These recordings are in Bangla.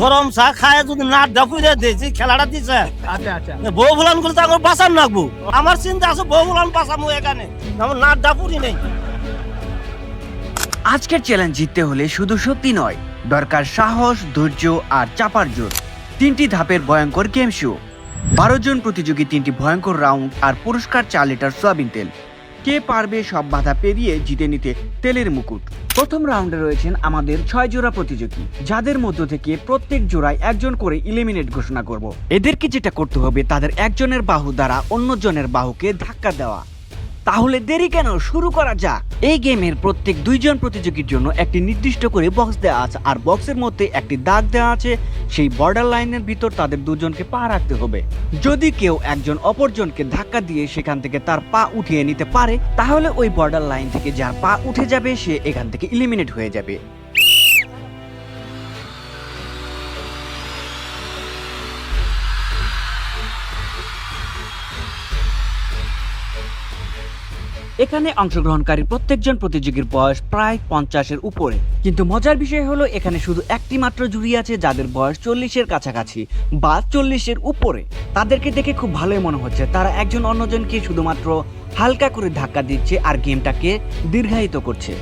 গরম চা খায় যদি দিয়েছি খেলাটা দিছে আচ্ছা আচ্ছা। বউ ফুলান করে তো আমার বাঁচান লাগবো। আমার চিন্তা আছে বউ বাঁচাবো এখানে। আমার নাট ডাকুরি নেই। আজকের চ্যালেঞ্জ জিততে হলে শুধু সত্যি নয় দরকার সাহস ধৈর্য আর চাপার জোর। তিনটি ধাপের ভয়ঙ্কর গেম শো বারো জন প্রতিযোগী তিনটি ভয়ঙ্কর রাউন্ড আর পুরস্কার চার লিটার সয়াবিন তেল। কে পারবে সব বাধা পেরিয়ে জিতে নিতে তেলের মুকুট? প্রথম রাউন্ডে রয়েছেন আমাদের ছয় জোড়া প্রতিযোগী, যাদের মধ্য থেকে প্রত্যেক জোড়ায় একজন করে ইলিমিনেট ঘোষণা করব। এদেরকে যেটা করতে হবে, তাদের একজনের বাহু দ্বারা অন্যজনের বাহুকে ধাক্কা দেওয়া। তাহলে দেরি কেন? শুরু করা যাক। এই গেমের প্রত্যেক দুইজন প্রতিযোগীর জন্য একটি নির্দিষ্ট করে বক্স দেওয়া আছে। আর বক্সের মধ্যে একটি দাগ দেওয়া আছে। সেই বর্ডার লাইনের ভিতর তাদের দুজনকে পা রাখতে হবে। যদি কেউ একজন অপরজনকে ধাক্কা দিয়ে সেখান থেকে তার পা উঠিয়ে নিতে পারে, তাহলে ওই বর্ডার লাইন থেকে যার পা উঠে যাবে, সে এখান থেকে ইলিমিনেট হয়ে যাবে। এখানে অংশগ্রহণকারী প্রত্যেকজন প্রতিযোগীর বয়স প্রায় পঞ্চাশের উপরে। কিন্তু মজার বিষয় হলো, এখানে শুধু একটি মাত্র জুড়ি আছে যাদের বয়স চল্লিশের কাছাকাছি বা চল্লিশের উপরে। তাদেরকে দেখে খুব ভালোই মনে হচ্ছে। তারা একজন অন্যজনকে শুধুমাত্র হালকা করে ধাক্কা দিচ্ছে আর গেমটাকে দীর্ঘায়িত করছে।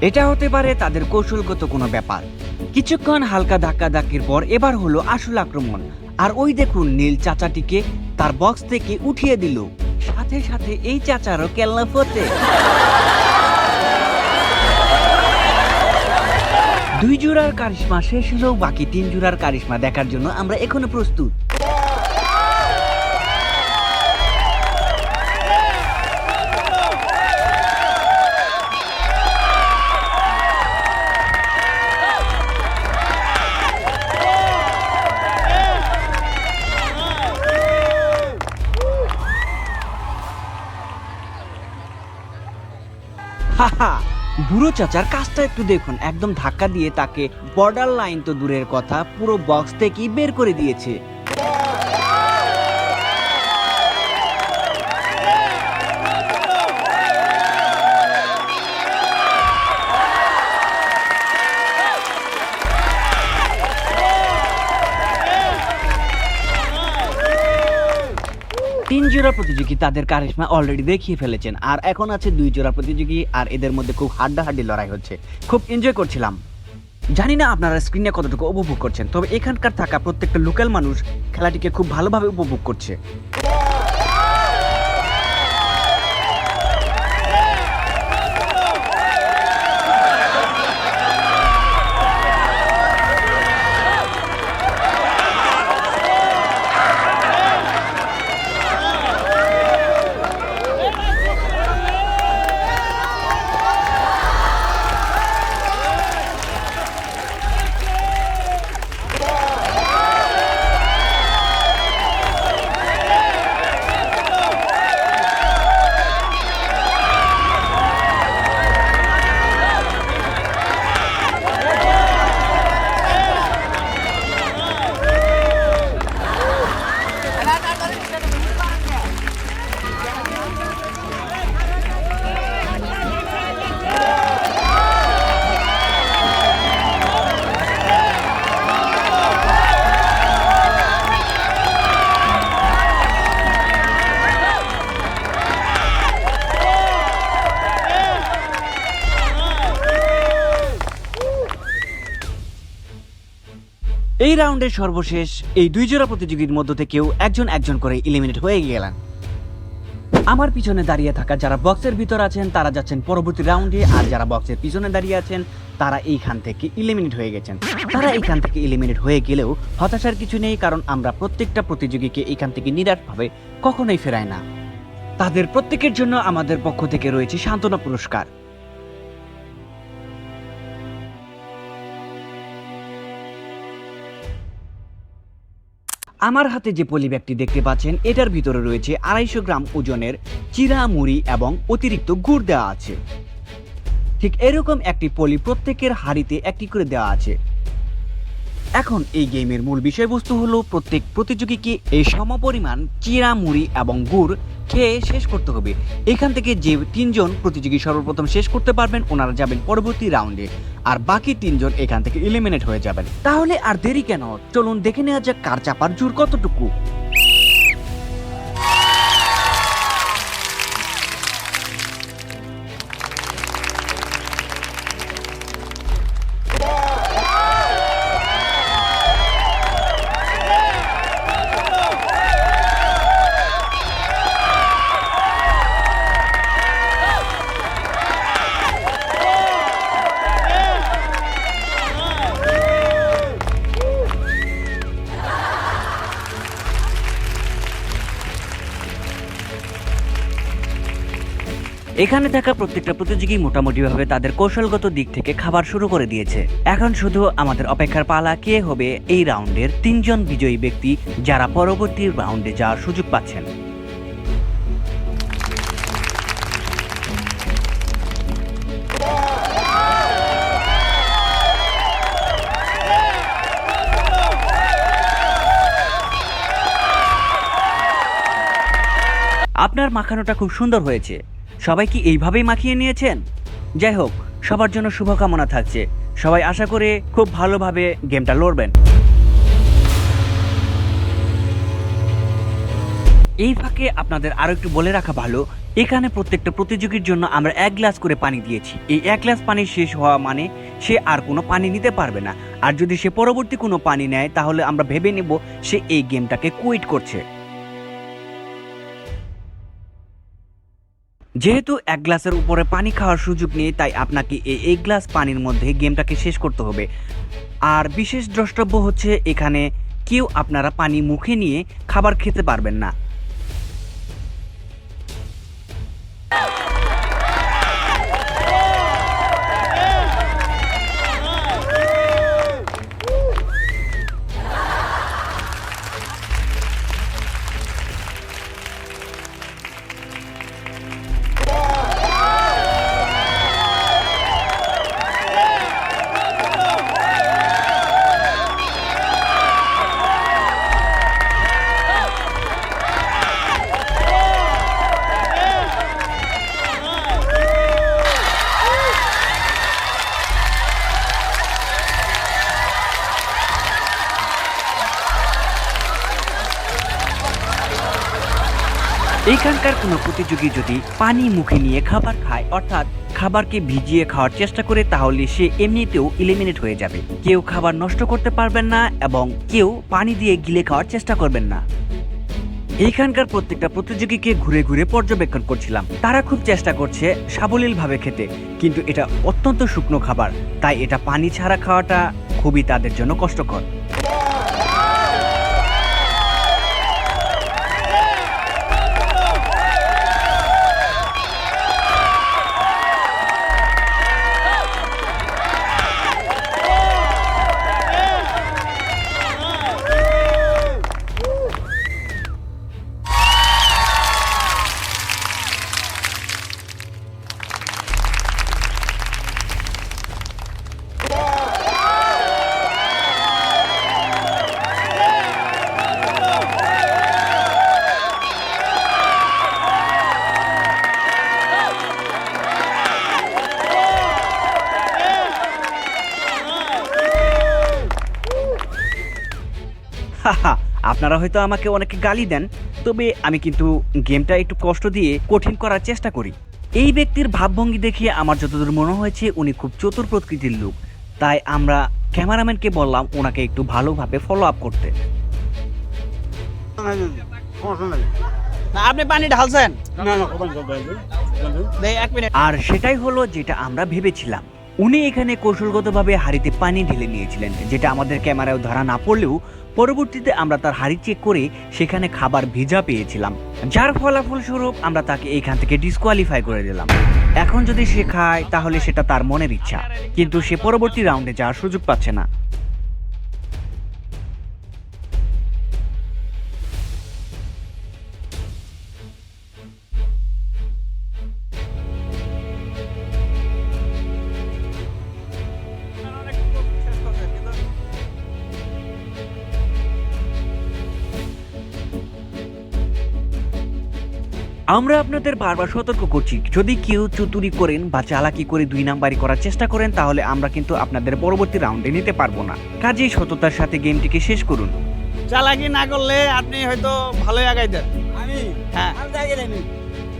এটা হতে পারে তাদের কৌশলগত কোনো ব্যাপার। কিছুক্ষণ হালকা ধাক্কা ধাক্কির পর এবার হলো আসল আক্রমণ। আর ওই দেখুন নীল চাচাটিকে তার বক্স থেকে উঠিয়ে দিল। সাথে সাথে এই চাচারও কেল্লা ফতে দুই জোড়ার কারিশমা শেষ হলেও বাকি তিন জোড়ার কারিশমা দেখার জন্য আমরা এখনও প্রস্তুত। বুড়ো চাচার কাজটা একটু দেখুন। একদম ধাক্কা দিয়ে তাকে বর্ডার লাইন তো দূরের কথা, পুরো বক্স থেকেই বের করে দিয়েছে। জোড়া প্রতিযোগী তাদের কারিশমা অলরেডি দেখিয়ে ফেলেছেন। আর এখন আছে দুই জোড়া প্রতিযোগী, আর এদের মধ্যে খুব হাড্ডাহাড্ডি লড়াই হচ্ছে। খুব এনজয় করছিলাম। জানি না আপনারা স্ক্রিনে কতটুকু উপভোগ করছেন, তবে এখানকার থাকা প্রত্যেকটা লোকাল মানুষ খেলাটিকে খুব ভালোভাবে উপভোগ করছে। রাউন্ডের সর্বশেষ এই দুই জোড়া প্রতিযোগীর মধ্য থেকেও একজন একজন করে ইলিমিনেট হয়ে গেলেন। আমার পিছনে দাঁড়িয়ে থাকা যারা বক্সের ভিতর আছেন, তারা যাচ্ছেন পরবর্তী রাউন্ডে, আর যারা বক্সের পিছনে দাঁড়িয়ে আছেন, তারা এইখান থেকে ইলিমিনেট হয়ে গেছেন। তারা এইখান থেকে ইলিমিনেট হয়ে গেলেও হতাশার কিছু নেই, কারণ আমরা প্রত্যেকটা প্রতিযোগীকে এইখান থেকে নিরাটভাবে কখনোই ফেরাই না। তাদের প্রত্যেকের জন্য আমাদের পক্ষ থেকে রয়েছে সান্ত্বনা পুরস্কার। আমার হাতে যে পলি ব্যাগটি দেখতে পাচ্ছেন, এটার ভিতরে রয়েছে আড়াইশো গ্রাম ওজনের চিরা মুড়ি এবং অতিরিক্ত গুড় দেওয়া আছে। ঠিক এরকম একটি পলি প্রত্যেকের হাড়িতে একটি করে দেওয়া আছে। এখন এই গেমের মূল বিষয়বস্তু হলো প্রত্যেক প্রতিযোগীকে এই সমপরিমাণ চিরা মুড়ি এবং গুড় খেয়ে শেষ করতে হবে। এখান থেকে যে তিনজন প্রতিযোগী সর্বপ্রথম শেষ করতে পারবেন, ওনারা যাবেন পরবর্তী রাউন্ডে। আর বাকি তিনজন এখান থেকে এলিমিনেট হয়ে যাবেন। তাহলে আর দেরি কেন? চলুন দেখে নেওয়া যাক কার চাপার জোর কতটুকু। এখানে থাকা প্রত্যেকটা প্রতিযোগী মোটামুটিভাবে তাদের কৌশলগত দিক থেকে খাবার শুরু করে দিয়েছে। এখন শুধু আমাদের অপেক্ষার পালা কে হবে এই রাউন্ডের তিনজন বিজয়ী ব্যক্তি যারা পরবর্তী রাউন্ডে যাওয়ার সুযোগ পাচ্ছেন। আপনার মাখানোটা খুব সুন্দর হয়েছে। সবাই কি এইভাবেই মাখিয়ে নিয়েছেন? যাই হোক সবার জন্য শুভকামনা থাকছে। সবাই আশা করে খুব ভালোভাবে গেমটা লড়বেন। এই ফাঁকে আপনাদের আরও একটু বলে রাখা ভালো, এখানে প্রত্যেকটা প্রতিযোগীর জন্য আমরা এক গ্লাস করে পানি দিয়েছি। এই এক গ্লাস পানি শেষ হওয়া মানে সে আর কোনো পানি নিতে পারবে না। আর যদি সে পরবর্তী কোনো পানি নেয়, তাহলে আমরা ভেবে নেব সে এই গেমটাকে কুইট করছে। যেহেতু এক গ্লাসের উপরে পানি খাওয়ার সুযোগ নেই, তাই আপনাকে এই এক গ্লাস পানির মধ্যে গেমটাকে শেষ করতে হবে। আর বিশেষ দ্রষ্টব্য হচ্ছে এখানে কেউ আপনারা পানি মুখে নিয়ে খাবার খেতে পারবেন না। এইখানকার কোনো প্রতিযোগী যদি পানি মুখে নিয়ে খাবার খায়, অর্থাৎ খাবারকে ভিজিয়ে খাওয়ার চেষ্টা করে, তাহলে সে এমনিতেও ইলিমিনেট হয়ে যাবে। কেউ খাবার নষ্ট করতে পারবেন না এবং কেউ পানি দিয়ে গিলে খাওয়ার চেষ্টা করবেন না। এইখানকার প্রত্যেকটা প্রতিযোগীকে ঘুরে ঘুরে পর্যবেক্ষণ করছিলাম। তারা খুব চেষ্টা করছে সাবলীলভাবে খেতে, কিন্তু এটা অত্যন্ত শুকনো খাবার। তাই এটা পানি ছাড়া খাওয়াটা খুবই তাদের জন্য কষ্টকর। আপনারা হয়তো আমাকে অনেকে গালি দেন তবে আমি কিন্তু গেমটা একটু কষ্ট দিয়ে কঠিন করার চেষ্টা করি। এই ব্যক্তির ভাবভঙ্গি দেখে আমার যতদূর মনে হয়েছে উনি খুব চতুর প্রকৃতির লোক। তাই আমরা ক্যামেরাম্যানকে বললাম ওনাকে একটু ভালোভাবে ফলো আপ করতে। আপনি পানি ঢালছেন? আর সেটাই হলো যেটা আমরা ভেবেছিলাম। উনি এখানে কৌশলগতভাবে হাড়িতে পানি ঢেলে নিয়েছিলেন, যেটা আমাদের ক্যামেরায় ধরা না পড়লেও পরবর্তীতে আমরা তার হাড়ি চেক করে সেখানে খাবার ভিজা পেয়েছিলাম। যার ফলাফল স্বরূপ আমরা তাকে এখান থেকে ডিসকোয়ালিফাই করে দিলাম। এখন যদি সে খায়, তাহলে সেটা তার মনের ইচ্ছা। কিন্তু সে পরবর্তী রাউন্ডে যাওয়ার সুযোগ পাচ্ছে না। আমরা আপনাদের বারবার সতর্ক করছি। যদি কেউ চুতুরি করেন বা চালাকি করে দুই নাম্বারি করার চেষ্টা করেন তাহলে আমরা কিন্তু আপনাদের পরবর্তী রাউন্ডে নিতে পারব না। কাজেই সততার সাথে গেমটিকে শেষ করুন। চালাকি না করলে আপনি হয়তো ভালোই আগাই দেন আমি হ্যাঁ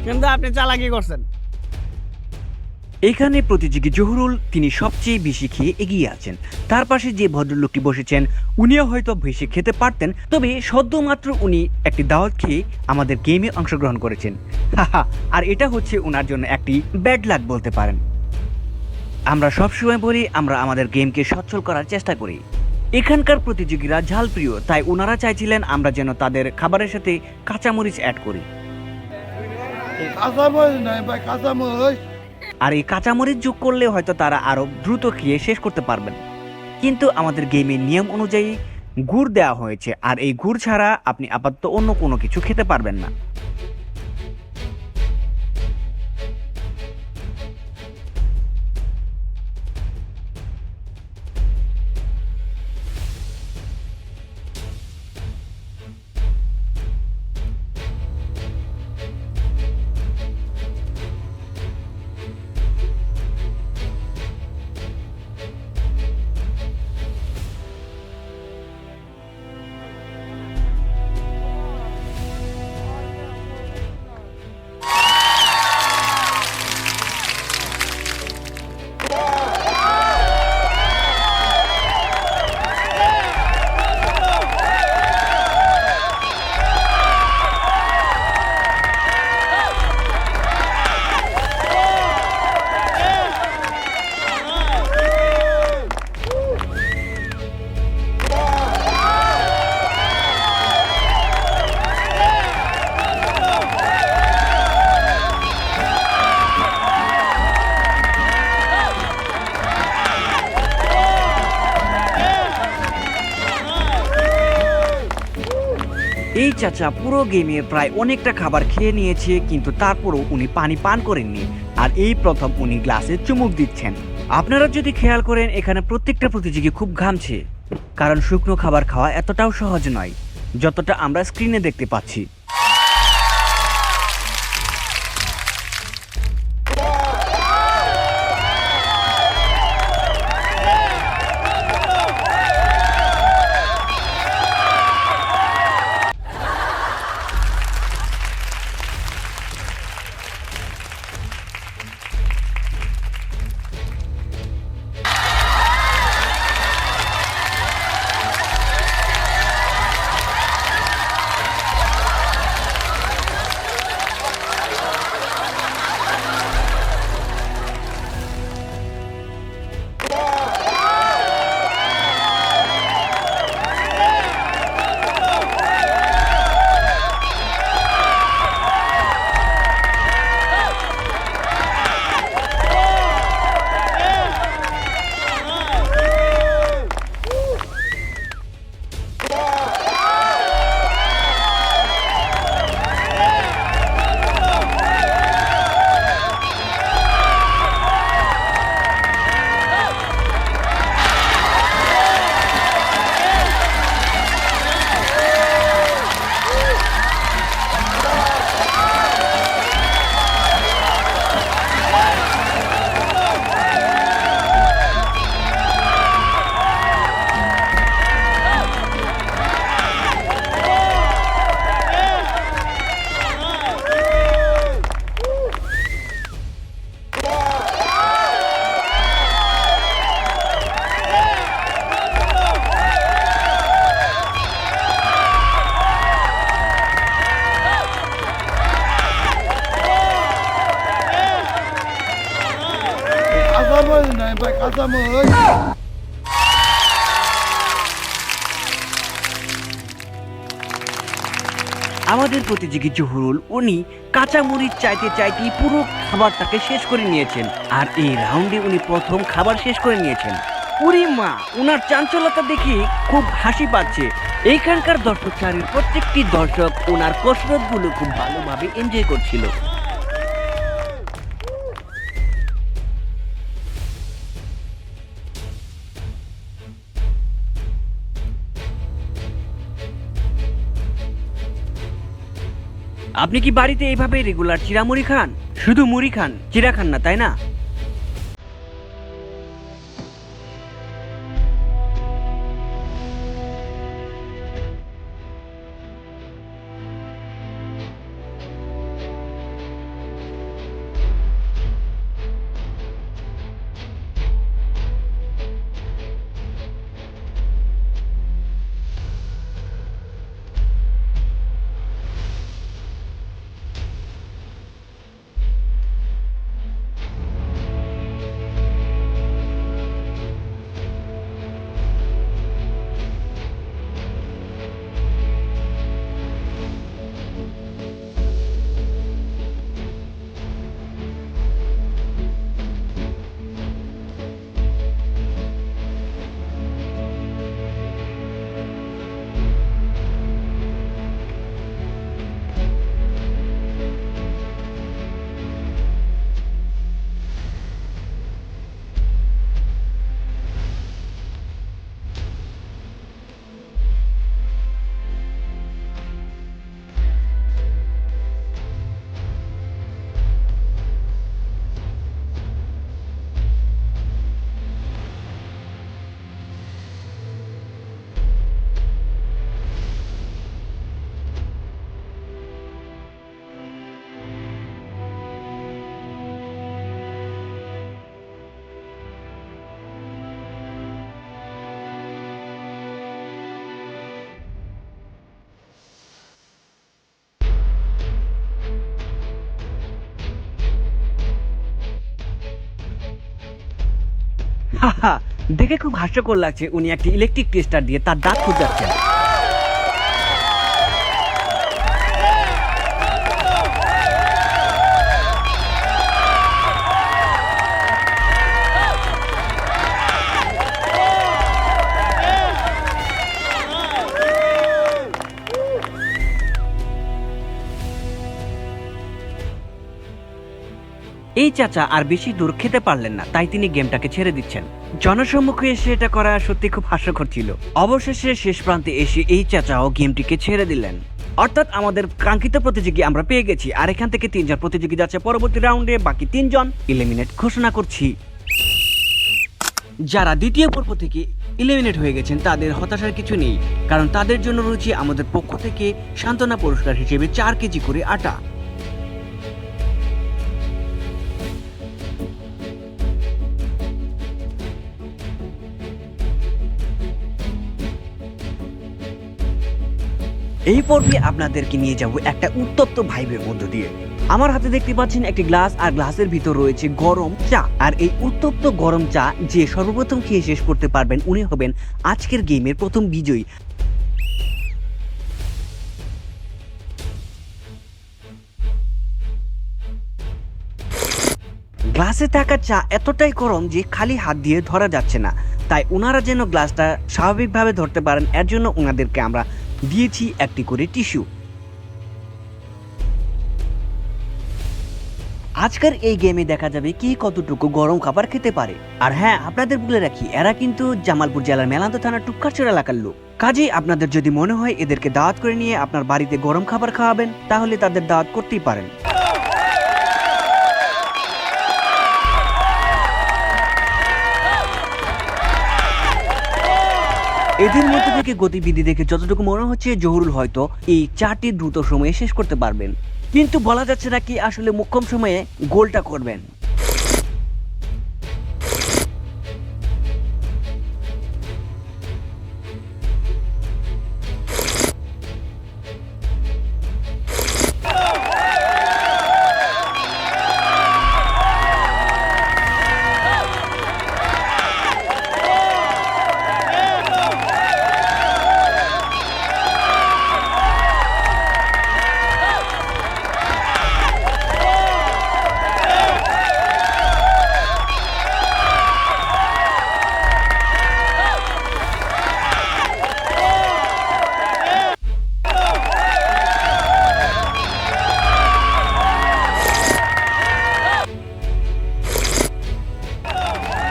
কিন্তু আপনি চালাকি করছেন। এখানে প্রতিযোগী জহুরুল তিনি সবচেয়ে বেশি খেয়ে এগিয়ে আছেন। তার পাশে যে ভদ্রলোকটি বসেছেন উনিও হয়তো বেশি খেতে পারতেন তবে সদ্যমাত্র উনি একটি দাওয়াত খেয়ে আমাদের গেমে অংশগ্রহণ করেছেন। হাহা, আর এটা হচ্ছে ওনার জন্য একটি ব্যাড লাক বলতে পারেন। আমরা সবসময় বলি আমরা আমাদের গেমকে সচ্ছল করার চেষ্টা করি। এখানকার প্রতিযোগীরা ঝালপ্রিয় তাই ওনারা চাইছিলেন আমরা যেন তাদের খাবারের সাথে কাঁচামরিচ অ্যাড করি। কাঁচামরিচ নাই ভাই কাঁচামরিচ আর এই কাঁচামরিচ যোগ করলে হয়তো তারা আরও দ্রুত খেয়ে শেষ করতে পারবেন। কিন্তু আমাদের গেমের নিয়ম অনুযায়ী গুড় দেওয়া হয়েছে, আর এই গুড় ছাড়া আপনি আপাতত অন্য কোনো কিছু খেতে পারবেন না। এই চাচা পুরো গেমে প্রায় অনেকটা খাবার খেয়ে নিয়েছে, কিন্তু তারপরও উনি পানি পান করেননি। আর এই প্রথম উনি গ্লাসে চুমুক দিচ্ছেন। আপনারা যদি খেয়াল করেন, এখানে প্রত্যেকটা প্রতিযোগী খুব ঘামছে। কারণ শুকনো খাবার খাওয়া এতটাও সহজ নয়, যতটা আমরা স্ক্রিনে দেখতে পাচ্ছি। ভাই কাঁচামরিচ আমাদের প্রতিযোগী জহুরুল, উনি কাঁচামরিচ চাইতে চাইতে পুরো খাবারটাকে শেষ করে নিয়েছেন। আর এই রাউন্ডে উনি প্রথম খাবার শেষ করে নিয়েছেন। উরি মা, উনার চাঞ্চলতা দেখে খুব হাসি পাচ্ছে। এইখানকার দর্শক সারির প্রত্যেকটি দর্শক ওনার কসরতগুলো খুব ভালোভাবে এনজয় করছিল। আপনি কি বাড়িতে এইভাবে রেগুলার চিরামুড়ি খান? শুধু মুড়ি খান চিরা খান না, তাই না? হাহা, দেখে খুব হাস্যকর লাগছে উনি একটি ইলেকট্রিক টেস্টার দিয়ে তার দাঁত খুঁজাচ্ছেন চাচা আর বেশি দূর খেতে পারলেন না, তাই তিনি গেমটাকে ছেড়ে দিচ্ছেন। জনসম্মুখে এসে এটা করা সত্যি খুব হাস্যকর ছিল। অবশেষে শেষ প্রান্তে এসে এই চাচাও গেমটিকে ছেড়ে দিলেন। অর্থাৎ আমাদের কাঙ্ক্ষিত প্রতিযোগী আমরা পেয়ে গেছি, আর এখান থেকে তিনজন প্রতিযোগী যাচ্ছে। পরবর্তী রাউন্ডে বাকি তিনজন ইলিমিনেট ঘোষণা করছি। যারা দ্বিতীয় পর্ব থেকে ইলিমিনেট হয়ে গেছেন, তাদের হতাশার কিছু নেই, কারণ তাদের জন্য রয়েছে আমাদের পক্ষ থেকে সান্ত্বনা পুরস্কার হিসেবে চার কেজি করে আটা। এই পর্বে আপনাদেরকে নিয়ে যাব একটা উত্তপ্ত ভাইবের মধ্য দিয়ে। আমার হাতে দেখতে পাচ্ছেন একটি গ্লাস আর গ্লাসের ভিতর রয়েছে গরম চা। আর এই উত্তপ্ত গরম চা যে সর্বপ্রথম খেয়ে শেষ করতে পারবেন উনি হবেন আজকের গেমের প্রথম বিজয়ী। গ্লাসে থাকা চা এতটাই গরম যে খালি হাত দিয়ে ধরা যাচ্ছে না। তাই ওনারা যেন গ্লাসটা স্বাভাবিকভাবে ধরতে পারেন, এর জন্য ওনাদেরকে আমরা দিয়েছি একটি করে টিস্যু। আজকের এই গেমে দেখা যাবে কি কতটুকু গরম খাবার খেতে পারে। আর হ্যাঁ আপনাদের বলে রাখি, এরা কিন্তু জামালপুর জেলার মেলান্ত থানার টুক্কারচর এলাকার লোক। কাজেই আপনাদের যদি মনে হয়, এদেরকে দাওয়াত করে নিয়ে আপনার বাড়িতে গরম খাবার খাওয়াবেন, তাহলে তাদের দাওয়াত করতেই পারেন। এদের মধ্যে থেকে গতিবিধি দেখে যতটুকু মনে হচ্ছে জহুরুল হয়তো এই চারটি দ্রুত সময়ে শেষ করতে পারবেন। কিন্তু বলা যাচ্ছে না কি আসলে মুখ্যম সময়ে গোলটা করবেন।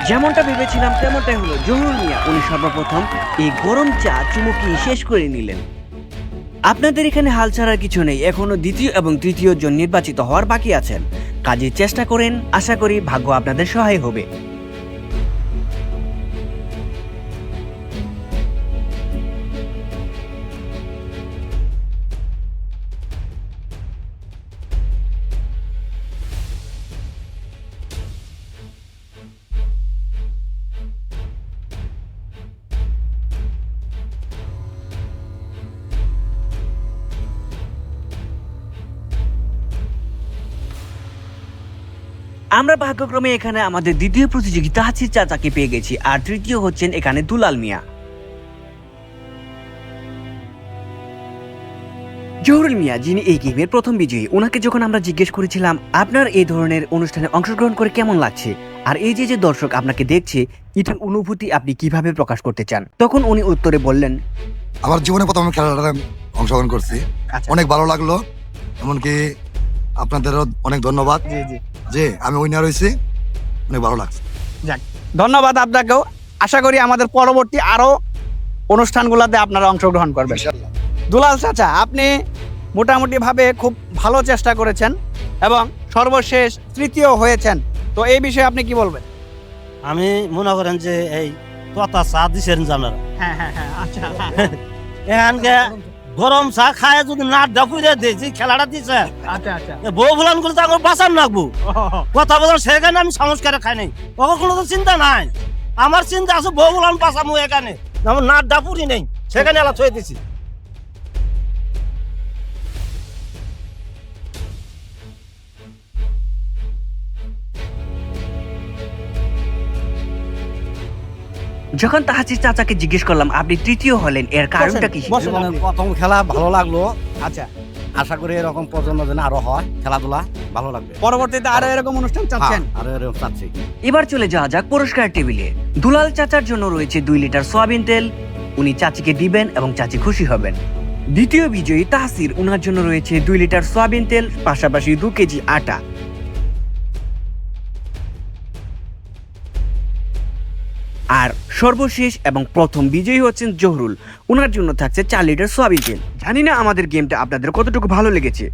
যেমনটা ভেবেছিলাম, তেমনটাই হলো। জহুরুল মিয়া, উনি সর্বপ্রথম এই গরম চা চুমুকি শেষ করে নিলেন। আপনাদের এখানে হাল ছাড়ার কিছু নেই। এখনও দ্বিতীয় এবং তৃতীয় জন নির্বাচিত হওয়ার বাকি আছেন। কাজে চেষ্টা করেন, আশা করি ভাগ্য আপনাদের সহায় হবে। আমরা ভাগ্যক্রমে এখানে আমাদের দ্বিতীয় প্রতিযোগী তাহাসির চাচাকে পেয়ে গেছি আর তৃতীয় হচ্ছেন এখানে দুলাল মিয়া। জহুরুল মিয়া যিনি এই গেমের প্রথম বিজয়ী ওনাকে যখন আমরা জিজ্ঞেস করেছিলাম আপনার এই ধরনের অনুষ্ঠানে অংশগ্রহণ করে কেমন লাগছে? আর এই যে যে দর্শক আপনাকে দেখছে এটার অনুভূতি আপনি কীভাবে প্রকাশ করতে চান? তখন উনি উত্তরে বললেন আমার জীবনে প্রথম খেলাটা অংশগ্রহণ করছি। আচ্ছা। অনেক ভালো লাগল। এমনকি আপনাদেরও অনেক ধন্যবাদ জি জি। যে আমি উইনার হয়েছি। অনেক ভালো লাগছে। যাক ধন্যবাদ আপনাকেও। আশা করি আমাদের পরবর্তী আরও অনুষ্ঠানগুলোতে আপনারা অংশগ্রহণ করবেন। দুলাল চাচা আপনি মোটামুটি ভাবে খুব ভালো চেষ্টা করেছেন এবং সর্বশেষ তৃতীয় হয়েছেন। তো এই বিষয়ে আপনি কি বলবেন? আমি মনে করেন যে এই কথা চা দিছেন জানারা হ্যাঁ হ্যাঁ হ্যাঁ আচ্ছা। এখানকে গরম চা খায় যদি নাট ডাকুরে দিয়েছি খেলাটা দিছে। আচ্ছা আচ্ছা। বউ ফুলান করে তো আমার বাঁচান রাখব। কথা বলার সেখানে আমি সংস্কারে খাই নাই। ওকে কোনো তো চিন্তা নাই। আমার চিন্তা আছে বউ ফুলান বাঁচামু এখানে। আমার নাট ডাপুরি নেই। সেখানে এলা ছয়ে দিছি। যখন তাহাসির চাচাকে জিজ্ঞেস করলাম আপনি তৃতীয় হলেন এর কারণটা কি। প্রথম খেলা ভালো লাগল। আচ্ছা আশা করি এরকম পর্যন্ত যেন আরও হয় খেলাধুলা ভালো লাগবে। পরবর্তীতে আরও এরকম অনুষ্ঠান চাচ্ছেন? হ্যাঁ, আরও এরকম চাচ্ছি। এবার চলে যাওয়া যাক পুরস্কার টেবিলে। দুলাল চাচার জন্য রয়েছে দুই লিটার সয়াবিন তেল। উনি চাচিকে দিবেন এবং চাচি খুশি হবেন। দ্বিতীয় বিজয়ী তাহসির উনার জন্য রয়েছে দুই লিটার সয়াবিন তেল পাশাপাশি দু কেজি আটা। আর সর্বশেষ এবং প্রথম বিজয়ী হচ্ছেন জহরুল। ওনার জন্য থাকছে চার লিটার সোয়াবিন তেল। জানি না আমাদের গেমটা আপনাদের কতটুকু ভালো লেগেছে।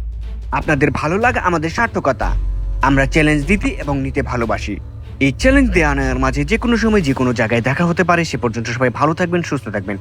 আপনাদের ভালো লাগা আমাদের সার্থকতা। আমরা চ্যালেঞ্জ দিতে এবং নিতে ভালোবাসি। এই চ্যালেঞ্জ দেওয়া নেওয়ার মাঝে যে কোনো সময় যে কোনো জায়গায় দেখা হতে পারে। সে পর্যন্ত সবাই ভালো থাকবেন, সুস্থ থাকবেন।